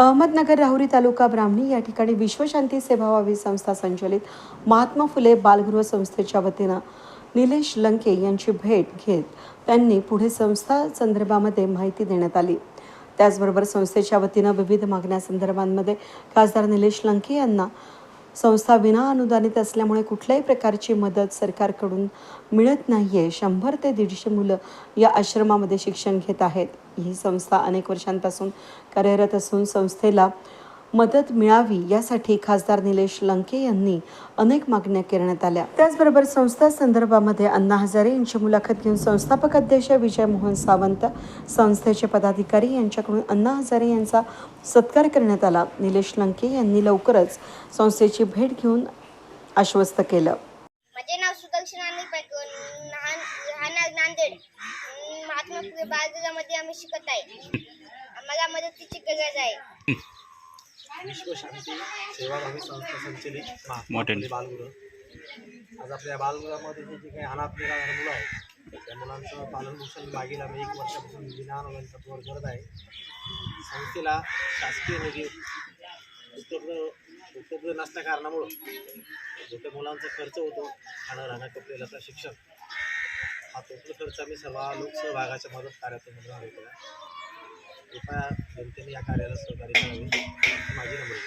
अहमदनगर राहुरी तालुका ब्राह्मणी या ठिकाणी विश्वशांती सेवाभावी संस्था संचलित महात्मा फुले बालगृह संस्थेच्या वतीनं निलेश लंके यांची भेट घेत त्यांनी पुढे संस्था संदर्भामध्ये माहिती देण्यात आली. त्याचबरोबर संस्थेच्या वतीनं विविध मागण्यासंदर्भांमध्ये खासदार निलेश लंके यांना संस्था विना अनुदानित असल्यामुळे कुठल्याही प्रकारची मदत सरकारकडून मिळत नाही आहे शंभर ते दीडशे मुलं या आश्रमामध्ये शिक्षण घेत आहेत. ही संस्था अनेक वर्षांपासून कार्यरत असून संस्थेला मदत मिळावी यासाठी खासदार निलेश लंके यांनी अनेक मागण्या करण्यात आल्या. त्याचबरोबर संस्था संदर्भामध्ये अण्णा हजारे यांची मुलाखत घेऊन संस्थापक अध्यक्ष विजय मोहन सावंत संस्थेचे पदाधिकारी यांच्याकडून अण्णा हजारे यांचा सत्कार करण्यात आला. निलेश लंके यांनी लवकरच संस्थेची भेट घेऊन आश्वस्त केलं. माझे नाव सुदर्शन नांदेड. महात्मा फुले बालगृहामध्ये आम्ही शिकत आहे. आम्हाला मदतीची गरज आहे. विश्वशांती सेवाभावी संस्था संचलित मोठे. बालगृह. आज आपल्या बालगृहामध्ये जे जे काही अनाथ निराधार मुलं आहेत त्या मुलांचं पालनपोषण मागील आम्ही एक वर्षापासून विनाअनुदान तत्वावर करत आहे. संस्थेला शासकीय निधी उपलब्ध उपलब्ध नसल्या कारणामुळं जो मुलांचा खर्च होतो खाणं राहणं कपडे लता शिक्षण हा टोटल खर्च आम्ही सर्व लोकसहभागाच्या मदत कार्यातून निर्धारित केला कृपया जनतेने या कार्याला सहकार्य करावे माझी नम्र